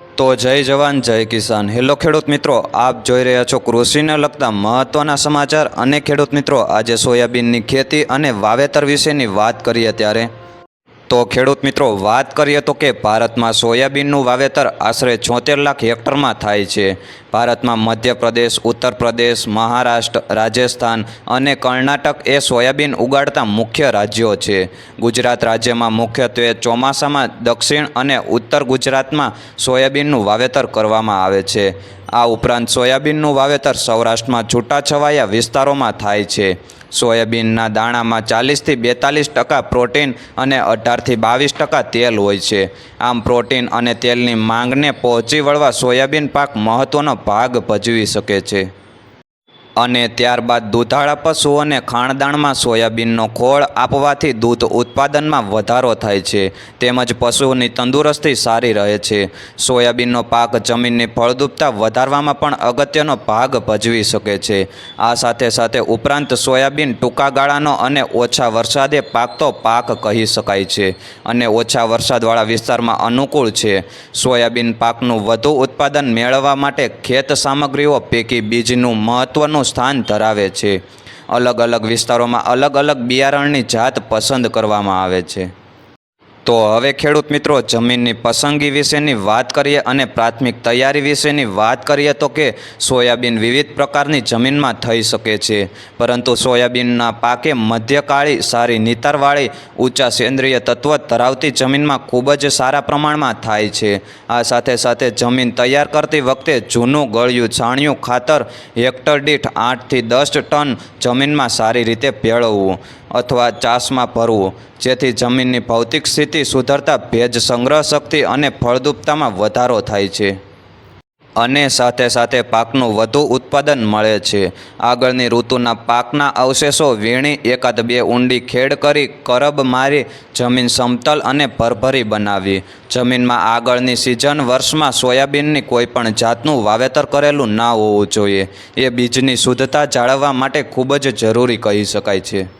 તો જય જવાન, જય કિસાન. હેલો ખેડૂત મિત્રો, આપ જોઈ રહ્યા છો કૃષિને લગતા મહત્ત્વના સમાચાર. અને ખેડૂત મિત્રો, આજે સોયાબીનની ખેતી અને વાવેતર વિશેની વાત કરીએ ત્યારે તો ખેડૂત મિત્રો, વાત કરીએ તો કે ભારતમાં સોયાબીનનું વાવેતર આશરે છોતેર લાખ હેક્ટરમાં થાય છે. ભારતમાં મધ્યપ્રદેશ ઉત્તર પ્રદેશ મહારાષ્ટ્ર, રાજસ્થાન અને કર્ણાટક એ સોયાબીન ઉગાડતા મુખ્ય રાજ્યો છે. ગુજરાત રાજ્યમાં મુખ્યત્વે ચોમાસામાં દક્ષિણ અને ઉત્તર ગુજરાતમાં સોયાબીનનું વાવેતર કરવામાં આવે છે. આ ઉપરાંત સોયાબીનનું વાવેતર સૌરાષ્ટ્રમાં છૂટાછવાયા વિસ્તારોમાં થાય છે. સોયાબીનના દાણામાં ચાલીસથી બેતાલીસ ટકા પ્રોટીન અને અઢારથી બાવીસ ટકા તેલ હોય છે. આમ પ્રોટીન અને તેલની માંગને પહોંચી વળવા સોયાબીન પાક મહત્ત્વનો ભાગ ભજવી શકે છે. અને ત્યારબાદ દૂધાળા પશુઓને ખાણદાણમાં સોયાબીનનો ખોળ આપવાથી દૂધ ઉત્પાદનમાં વધારો થાય છે. તેમજ પશુઓની તંદુરસ્તી સારી રહે છે. સોયાબીનનો પાક જમીનની ફળદ્રુપતા વધારવામાં પણ અગત્યનો ભાગ ભજવી શકે છે. આ સાથે સાથે ઉપરાંત સોયાબીન ટૂંકા ગાળાનો અને ઓછા વરસાદે પાકતો પાક કહી શકાય છે અને ઓછા વરસાદવાળા વિસ્તારમાં અનુકૂળ છે. સોયાબીન પાકનું વધુ ઉત્પાદન મેળવવા માટે ખેત સામગ્રીઓ, પૈકી બીજનું મહત્ત્વનું સ્થાન ધરાવે છે. અલગ અલગ વિસ્તારોમાં અલગ અલગ બિયારણની જાત પસંદ કરવામાં આવે છે. તો હવે ખેડૂત મિત્રો, જમીનની પસંદગી વિશેની વાત કરીએ અને પ્રાથમિક તૈયારી વિશેની વાત કરીએ તો કે સોયાબીન વિવિધ પ્રકારની જમીનમાં થઈ શકે છે. પરંતુ સોયાબીનના પાકે મધ્યકાળી, સારી નિતારવાળી, ઊંચા સેન્દ્રિય તત્વ ધરાવતી જમીનમાં ખૂબ જ સારા પ્રમાણમાં થાય છે. આ સાથે સાથે જમીન તૈયાર કરતી વખતે જૂનું ગળ્યું છાણિયું ખાતર હેક્ટર દીઠ આઠથી દસ ટન જમીનમાં સારી રીતે ભેળવવું. અથવા ચાસમાં ભરવું, જેથી જમીનની ભૌતિક સ્થિતિ સુધરતા ભેજ સંગ્રહ શક્તિ અને ફળદ્રુપતામાં વધારો થાય છે. અને સાથે સાથે પાકનું વધુ ઉત્પાદન મળે છે. આગળની ઋતુના પાકના અવશેષો વીણી એકાદ બે ઊંડી ખેડ કરી કરબ મારી જમીન સમતલ અને ભરભરી બનાવી. જમીનમાં આગળની સિઝન વર્ષમાં સોયાબીનની કોઈપણ જાતનું વાવેતર કરેલું ના હોવું જોઈએ. એ બીજની શુદ્ધતા જાળવવા માટે ખૂબ જ જરૂરી કહી શકાય છે.